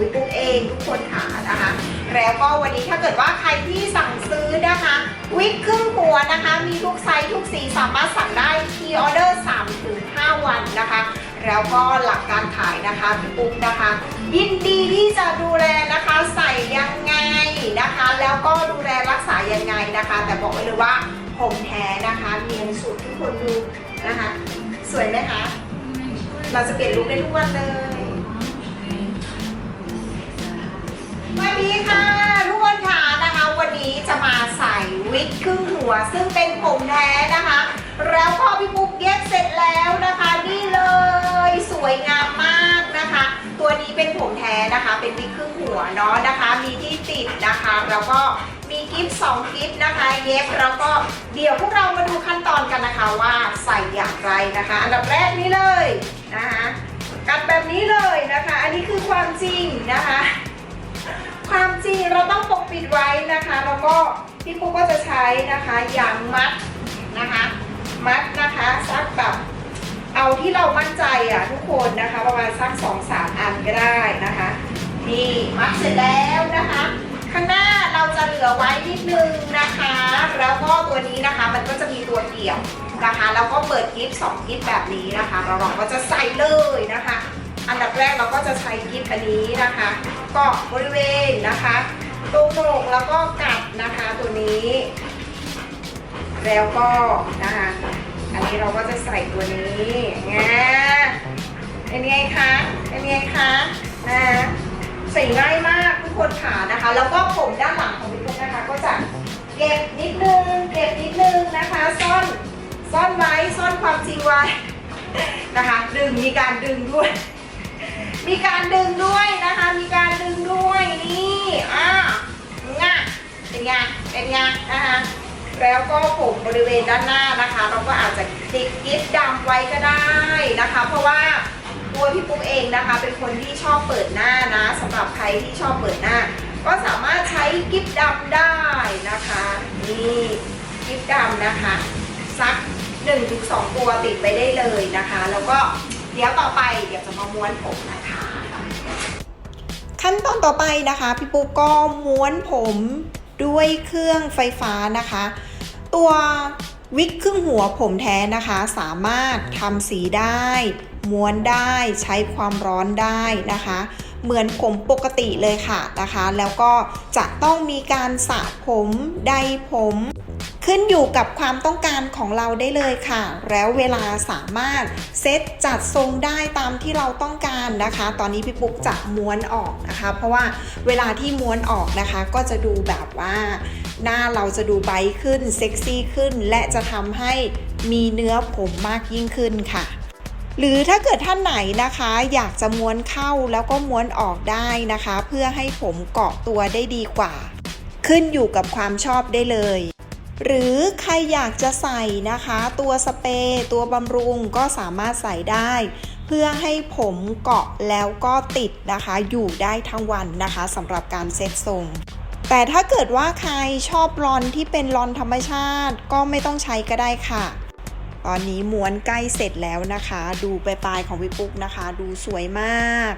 พี่ปุ๊กเองทุกคนค่ะนะคะ แล้วก็วันนี้ถ้าเกิดว่าใครที่สั่งซื้อนะคะ วิกครึ่งหัวนะคะ มีทุกไซส์ทุกสีสามารถสั่งได้ที่ออเดอร์3ถึง5วันนะคะ แล้วก็หลักการขายนะคะพี่ปุ๊กนะคะ ยินดีที่จะดูแลนะคะใส่ยังไงนะคะ แล้วก็ดูแลรักษายังไงนะคะ แต่บอกไว้เลยว่าผมแท้นะคะเนียนสุดทุกคนดูนะคะ สวยไหมคะ เราจะเปลี่ยนลุคได้ทุกวันเลย วิกครึ่งหัว ซึ่งเป็นผมแท้นะคะ แล้วพอพี่ปุ๊กเย็บเสร็จแล้วนะคะ นี่เลยสวยงามมากนะคะ ตัวนี้เป็นผมแท้นะคะ เป็นวิกครึ่งหัวเนาะนะคะ มีที่ติดนะคะ แล้วก็มีกิฟต์สองกิฟต์นะคะ เย็บแล้วก็เดี๋ยวพวกเรามาดูขั้นตอนกันนะคะว่าใส่อย่างไรนะคะ อันดับแรกนี้เลยนะคะกันแบบนี้เลยนะคะ อันนี้คือความจริงนะคะ ความจริงเราต้องปกปิดไว้นะคะแล้ว ก็พี่ปุ๊กก็จะใช้นะคะยางมัดนะคะ มัดนะคะสักแบบเอาที่เรามั่นใจอะทุกคนนะคะประมาณสักสองสามอันก็ได้นะคะนี่มัดเสร็จแล้วนะคะ ข้างหน้าเราจะเหลือไว้นิดนึงนะคะ แล้วก็ตัวนี้นะคะมันก็จะมีตัวเกี่ยวนะคะ แล้วก็เปิดกิฟต์สองกิฟต์แบบนี้นะคะ เราเราก็จะใส่เลยนะคะ อันดับแรกเราก็จะใช้กิฟต์อันนี้นะคะเกาะบริเวณนะคะ ตรงโหนกแล้วก็กัดนะคะตัวนี้ แล้วก็นะคะอันนี้เราก็จะใส่ตัวนี้งาเป็นไงคะเป็นไงคะนะใส่ง่ายมากทุกคนขานะคะ แล้วก็ผมด้านหลังของพี่ปุ๊กนะคะ ก็จะเก็บนิดนึงเก็บนิดนึงนะคะซ่อนซ่อนไว้ซ่อนความจริงไว้นะคะ ดึงมีการดึงด้วย มีการดึงด้วยนะคะ มีการดึงด้วยนี่อะงะเป็นไงเป็นไงนะคะ แล้วก็ผมบริเวณด้านหน้านะคะ เราก็อาจจะติดกิฟต์ดำไว้ก็ได้นะคะ เพราะว่าตัวพี่ปุ๊กเองนะคะ เป็นคนที่ชอบเปิดหน้านะสำหรับใครที่ชอบเปิดหน้า ก็สามารถใช้กิฟต์ดำได้นะคะนี่กิฟต์ดำนะคะสัก1-2 ตัวติดไปได้เลยนะคะ แล้วก็เดี๋ยวต่อไปเดี๋ยวจะมาม้วนผมนะคะ ขั้นตอนต่อไปนะคะ พี่ปุ๊กก็ม้วนผมด้วยเครื่องไฟฟ้านะคะ ตัววิกครึ่งหัวผมแท้นะคะ สามารถทำสีได้ ม้วนได้ใช้ความร้อนได้นะคะ เหมือนผมปกติเลยค่ะนะคะ แล้วก็จะต้องมีการสระผม ไดผม ขึ้นอยู่กับความต้องการของเราได้เลยค่ะ แล้วเวลาสามารถเซตจัดทรงได้ตามที่เราต้องการนะคะ ตอนนี้พี่ปุ๊กจะม้วนออกนะคะ เพราะว่าเวลาที่ม้วนออกนะคะ ก็จะดูแบบว่า หน้าเราจะดูไบขึ้นเซ็กซี่ขึ้น และจะทำให้มีเนื้อผมมากยิ่งขึ้นค่ะหรือถ้าเกิดท่านไหนนะคะอยากจะม้วนเข้าแล้วก็ม้วนออกได้นะคะ เพื่อให้ผมเกาะตัวได้ดีกว่า ขึ้นอยู่กับความชอบได้เลย หรือใครอยากจะใส่นะคะ ตัวสเปรย์ตัวบำรุงก็สามารถใส่ได้ เพื่อให้ผมเกาะแล้วก็ติดนะคะ อยู่ได้ทั้งวันนะคะสำหรับการเซ็ตทรงแต่ถ้าเกิดว่าใครชอบรอนที่เป็นรอนธรรมชาติก็ไม่ต้องใช้ก็ได้ค่ะ ตอนนี้ม้วนใกล้เสร็จแล้วนะคะ ดูปลายๆของพี่ปุ๊กนะคะ ดูสวยมาก